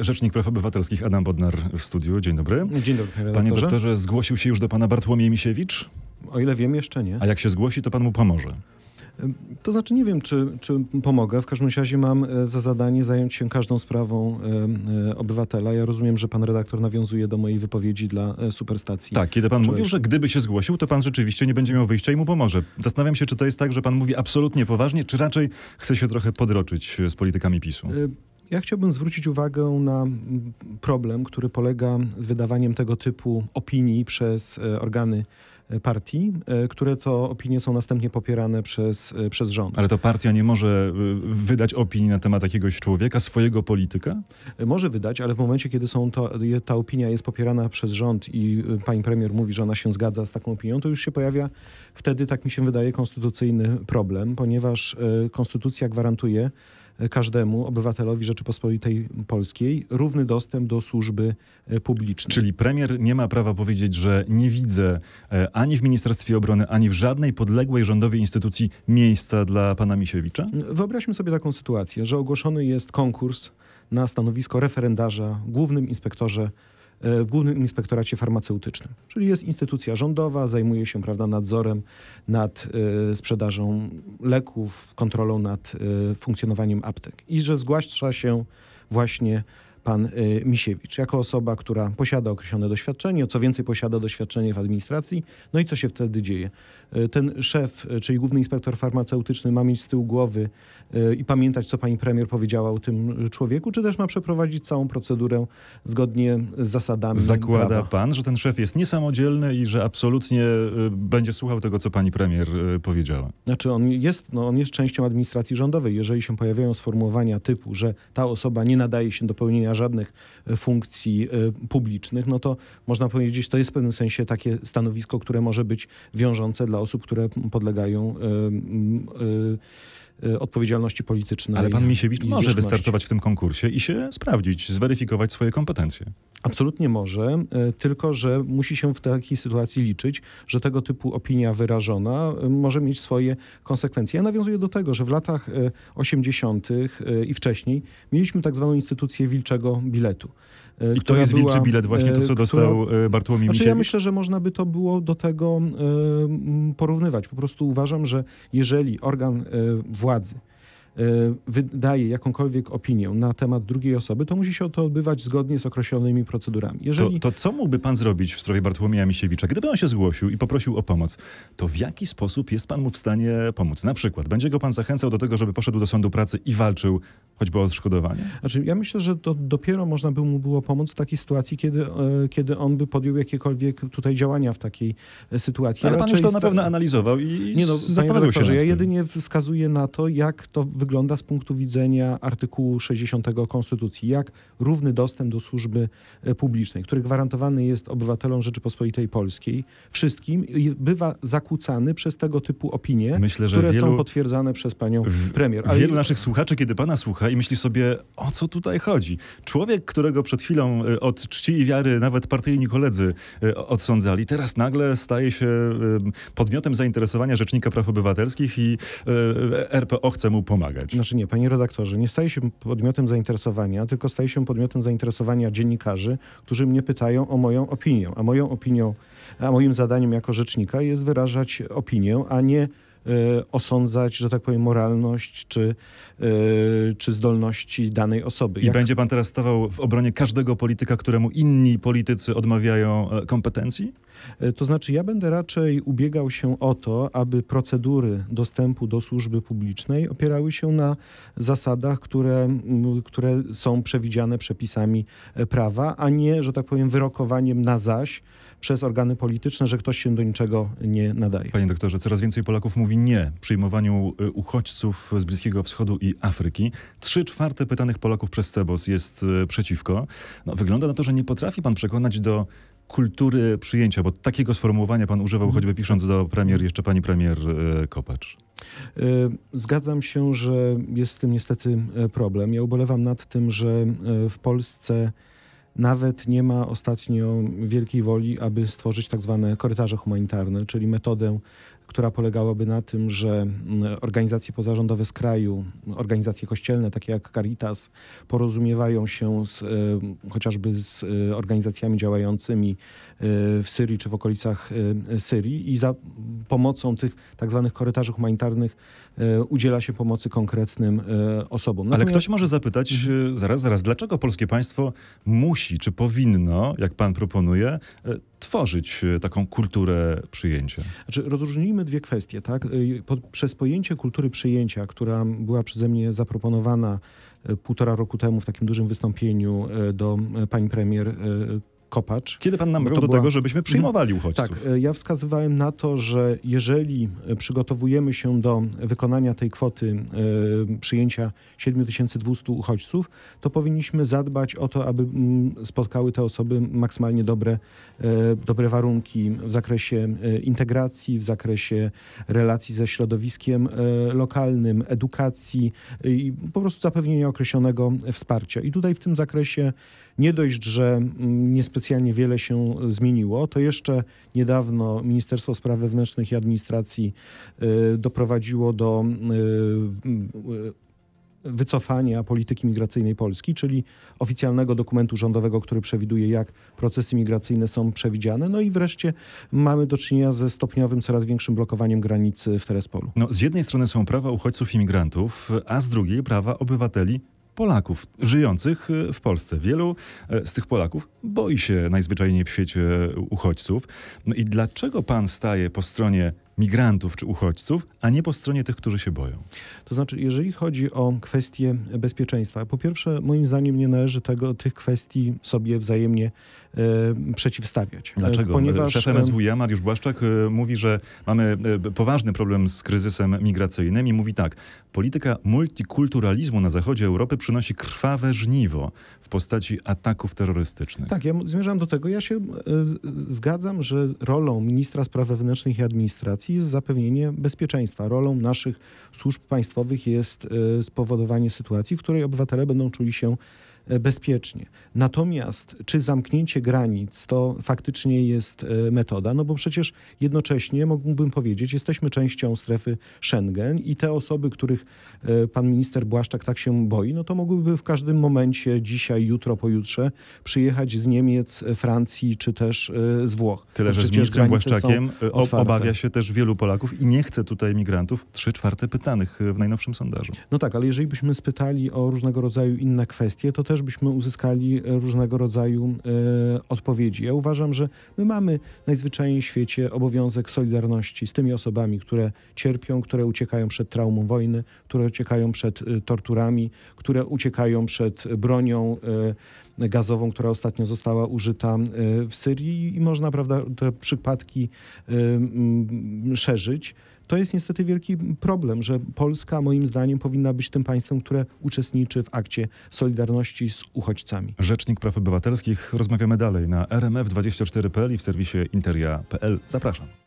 Rzecznik Praw Obywatelskich Adam Bodnar w studiu. Dzień dobry. Dzień dobry, panie Panie redaktorze. doktorze, zgłosił się już do pana Bartłomiej Misiewicz? O ile wiem, jeszcze nie. A jak się zgłosi, to pan mu pomoże. To znaczy nie wiem, czy, czy pomogę. W każdym razie mam e, za zadanie zająć się każdą sprawą e, obywatela. Ja rozumiem, że pan redaktor nawiązuje do mojej wypowiedzi dla e, superstacji. Tak, kiedy pan mówił, że gdyby się zgłosił, to pan rzeczywiście nie będzie miał wyjścia i mu pomoże. Zastanawiam się, czy to jest tak, że pan mówi absolutnie poważnie, czy raczej chce się trochę podroczyć z politykami PiSu. E, Ja chciałbym zwrócić uwagę na problem, który polega z wydawaniem tego typu opinii przez e, organy e, partii, e, które to opinie są następnie popierane przez, przez rząd. Ale to partia nie może wydać opinii na temat jakiegoś człowieka, swojego polityka? Może wydać, ale w momencie, kiedy są to, ta opinia jest popierana przez rząd i pani premier mówi, że ona się zgadza z taką opinią, to już się pojawia wtedy, tak mi się wydaje, konstytucyjny problem, ponieważ konstytucja gwarantuje każdemu obywatelowi Rzeczypospolitej Polskiej równy dostęp do służby y, publicznej. Czyli premier nie ma prawa powiedzieć, że nie widzę e, ani w Ministerstwie Obrony, ani w żadnej podległej rządowej instytucji miejsca dla pana Misiewicza? Wyobraźmy sobie taką sytuację, że ogłoszony jest konkurs na stanowisko referendarza głównym inspektorze e, w Głównym Inspektoracie Farmaceutycznym. Czyli jest instytucja rządowa, zajmuje się prawda, nadzorem nad e, sprzedażą leków, kontrolą nad e, funkcjonowaniem aptek. I że zgłasza się właśnie pan e, Misiewicz, jako osoba, która posiada określone doświadczenie, co więcej posiada doświadczenie w administracji. No i co się wtedy dzieje? E, Ten szef, e, czyli główny inspektor farmaceutyczny ma mieć z tyłu głowy i pamiętać, co pani premier powiedziała o tym człowieku, czy też ma przeprowadzić całą procedurę zgodnie z zasadami Zakłada prawa? pan, że ten szef jest niesamodzielny i że absolutnie y, będzie słuchał tego, co pani premier y, powiedziała. Znaczy on jest, no on jest częścią administracji rządowej. Jeżeli się pojawiają sformułowania typu, że ta osoba nie nadaje się do pełnienia żadnych e, funkcji e, publicznych, no to można powiedzieć, to jest w pewnym sensie takie stanowisko, które może być wiążące dla osób, które podlegają e, odpowiedzialności politycznej. Ale pan Misiewicz może wystartować w tym konkursie i się sprawdzić, zweryfikować swoje kompetencje. Absolutnie może, e, tylko że musi się w takiej sytuacji liczyć, że tego typu opinia wyrażona e, może mieć swoje konsekwencje. Ja nawiązuję do tego, że w latach e, 80. e, i wcześniej mieliśmy tak zwaną instytucję wilczego biletu. E, I to która jest była, wilczy bilet, właśnie to, e, co która- dostał y, Bartłomiej Znaczy ja myślę, że można by to było do tego e, porównywać. Po prostu uważam, że jeżeli organ e, władzy e, wydaje jakąkolwiek opinię na temat drugiej osoby, to musi się to odbywać zgodnie z określonymi procedurami. To, Jeżeli to co mógłby pan zrobić w sprawie Bartłomieja Misiewicza? Gdyby on się zgłosił i poprosił o pomoc, to w jaki sposób jest pan mu w stanie pomóc? Na przykład, będzie go pan zachęcał do tego, żeby poszedł do sądu pracy i walczył choćby o odszkodowanie? Znaczy, ja myślę, że to dopiero można by mu było pomóc w takiej sytuacji, kiedy, e, kiedy on by podjął jakiekolwiek tutaj działania w takiej e, sytuacji. Ale Ja pan już to na pewno analizował i Nie no, panie zastanowił się nad ja jedynie wskazuję na to, jak to wygląda z punktu widzenia artykułu 60 Konstytucji, jak równy dostęp do służby e, publicznej, który gwarantowany jest obywatelom Rzeczypospolitej Polskiej, wszystkim, bywa zakłócany przez tego typu opinie, Myślę, które wielu- są potwierdzane przez panią premier. Wielu naszych słuchaczy, kiedy pana słucha i myśli sobie, o co tutaj chodzi? Człowiek, którego przed chwilą y, od czci i wiary nawet partyjni koledzy y, odsądzali, teraz nagle staje się podmiotem zainteresowania Rzecznika Praw Obywatelskich i RPO chce mu pomagać. Znaczy nie, panie redaktorze, nie staje się podmiotem zainteresowania, tylko staje się podmiotem zainteresowania dziennikarzy, którzy mnie pytają o moją opinię. A moją opinią, a moim zadaniem jako rzecznika jest wyrażać opinię, a nie osądzać, że tak powiem, moralność czy, e, czy zdolności danej osoby. I Jak- będzie pan teraz stawał w obronie każdego polityka, któremu inni politycy odmawiają e, kompetencji? E, To znaczy, ja będę raczej ubiegał się o to, aby procedury dostępu do służby publicznej opierały się na zasadach, które, które są przewidziane przepisami e, prawa, a nie, że tak powiem, wyrokowaniem na zaś przez organy polityczne, że ktoś się do niczego nie nadaje. Panie doktorze, coraz więcej Polaków mówi nie przyjmowaniu y, uchodźców z Bliskiego Wschodu i Afryki. Trzy czwarte pytanych Polaków przez CEBOS jest y, przeciwko. No, wygląda na to, że nie potrafi pan przekonać do kultury przyjęcia, bo takiego sformułowania pan używał, choćby pisząc do premier, jeszcze pani premier y, Kopacz. Zgadzam się, że jest z tym niestety problem. Ja ubolewam nad tym, że w Polsce nawet nie ma ostatnio wielkiej woli, aby stworzyć tak zwane korytarze humanitarne, czyli metodę która polegałaby na tym, że mm, organizacje pozarządowe z kraju, organizacje kościelne takie jak Caritas, porozumiewają się z, e, chociażby z e, organizacjami działającymi e, w Syrii czy w okolicach Syrii i za pomocą tych tak zwanych korytarzy humanitarnych udziela się pomocy konkretnym osobom. Ale Natomiast- ktoś może zapytać, Mhm. zaraz, zaraz, dlaczego polskie państwo musi, czy powinno, jak pan proponuje, e, tworzyć e, taką kulturę przyjęcia? Znaczy, rozróżnijmy dwie kwestie. Tak? Pod, przez pojęcie kultury przyjęcia, która była przeze mnie zaproponowana półtora roku temu w takim dużym wystąpieniu do pani premier Kopacz. Kiedy pan namawiał to do była- tego, żebyśmy przyjmowali uchodźców? Tak, y, ja wskazywałem na to, że jeżeli y, przygotowujemy się do wykonania tej kwoty y, przyjęcia 7200 uchodźców, to powinniśmy zadbać o to, aby mm, spotkały te osoby maksymalnie dobre, dobre warunki w zakresie integracji, w zakresie relacji ze środowiskiem lokalnym, edukacji i po prostu zapewnienia określonego wsparcia. I tutaj w tym zakresie nie dość, że mm, niespecjalnie wiele się zmieniło, to jeszcze niedawno Ministerstwo Spraw Wewnętrznych i Administracji y, doprowadziło do y, y, wycofania polityki migracyjnej Polski, czyli oficjalnego dokumentu rządowego, który przewiduje, jak procesy migracyjne są przewidziane. No i wreszcie mamy do czynienia ze stopniowym, coraz większym blokowaniem granicy w Terespolu. No, z jednej strony są prawa uchodźców i imigrantów, a z drugiej prawa obywateli Polaków żyjących e, w Polsce. Wielu e, z tych Polaków boi się najzwyczajniej w świecie uchodźców. No i dlaczego pan staje po stronie migrantów czy uchodźców, a nie po stronie tych, którzy się boją? To znaczy, jeżeli chodzi o kwestie bezpieczeństwa, po pierwsze, moim zdaniem nie należy tego, tych kwestii sobie wzajemnie e, przeciwstawiać. E, Dlaczego? Ponieważ Szef e, MSWiA, Mariusz Błaszczak, e, mówi, że mamy e, poważny problem z kryzysem migracyjnym i mówi tak, polityka multikulturalizmu na zachodzie Europy przynosi krwawe żniwo w postaci ataków terrorystycznych. Tak, ja zmierzam do tego. Ja się e, zgadzam, że rolą ministra spraw wewnętrznych i administracji jest zapewnienie bezpieczeństwa. Rolą naszych służb państwowych jest e, spowodowanie sytuacji, w której obywatele będą czuli się bezpiecznie. Natomiast czy zamknięcie granic to faktycznie jest e, metoda? No bo przecież jednocześnie mógłbym powiedzieć, jesteśmy częścią strefy Schengen i te osoby, których e, pan minister Błaszczak tak się boi, no to mogłyby w każdym momencie, dzisiaj, jutro, pojutrze, przyjechać z Niemiec, e, Francji czy też e, z Włoch. Tyle, że z ministrem Błaszczakiem e, obawia się też wielu Polaków i nie chce tutaj migrantów. Trzy czwarte pytanych e, w najnowszym sondażu. No tak, ale jeżeli byśmy spytali o różnego rodzaju inne kwestie, to też byśmy uzyskali e, różnego rodzaju e, odpowiedzi. Ja uważam, że my mamy najzwyczajniej w świecie obowiązek solidarności z tymi osobami, które cierpią, które uciekają przed traumą wojny, które uciekają przed e, torturami, które uciekają przed bronią gazową, która ostatnio została użyta w Syrii i można, prawda, te przypadki szerzyć. To jest niestety wielki problem, że Polska moim zdaniem powinna być tym państwem, które uczestniczy w akcie solidarności z uchodźcami. Rzecznik Praw Obywatelskich. Rozmawiamy dalej na rmf24.pl i w serwisie interia.pl. Zapraszam.